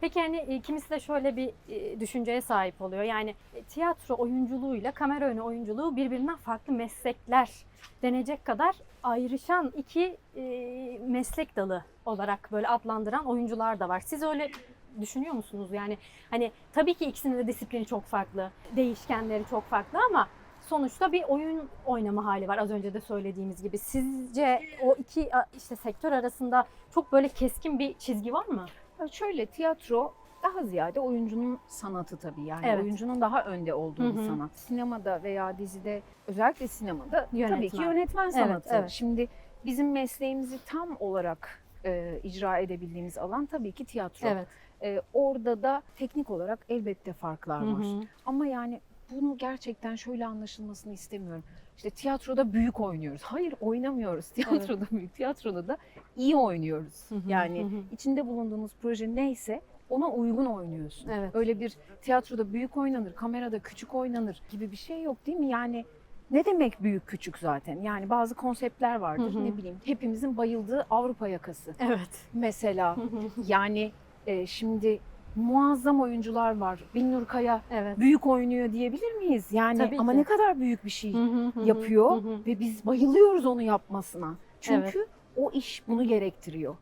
Peki hani e, kimisi de şöyle bir e, düşünceye sahip oluyor. Yani e, tiyatro oyunculuğuyla kamera önü oyunculuğu birbirinden farklı meslekler denecek kadar ayrışan iki e, meslek dalı olarak böyle adlandıran oyuncular da var. Siz öyle düşünüyor musunuz? Yani hani tabii ki ikisinin de disiplini çok farklı, değişkenleri çok farklı ama sonuçta bir oyun oynama hali var az önce de söylediğimiz gibi. Sizce o iki işte sektör arasında çok böyle keskin bir çizgi var mı? Şöyle tiyatro daha ziyade oyuncunun sanatı tabii yani Evet. oyuncunun daha önde olduğu bir sanat. Sinemada veya dizide özellikle sinemada tabii ki Yönetmen. yönetmen sanatı. evet. Şimdi bizim mesleğimizi tam olarak e, icra edebildiğimiz alan tabii ki tiyatro. Evet. E, orada da teknik olarak elbette farklar var. hı. Ama yani bunu gerçekten şöyle anlaşılmasını istemiyorum. İşte tiyatroda büyük oynuyoruz. Hayır oynamıyoruz. Tiyatroda büyük, tiyatroda da iyi oynuyoruz. Hı hı, Yani hı içinde bulunduğunuz proje neyse ona uygun oynuyorsun. Evet. Öyle bir tiyatroda büyük oynanır, kamerada küçük oynanır gibi bir şey yok değil mi? Yani ne demek büyük küçük zaten? Yani bazı konseptler vardır. Hı hı. Ne bileyim hepimizin bayıldığı Avrupa yakası. Evet. Mesela Hı hı. yani e, şimdi muazzam oyuncular var. Binnur Kaya evet. büyük oynuyor diyebilir miyiz? Yani Tabii ama ki. ne kadar büyük bir şey yapıyor ve biz bayılıyoruz onu yapmasına. Çünkü o iş bunu gerektiriyor.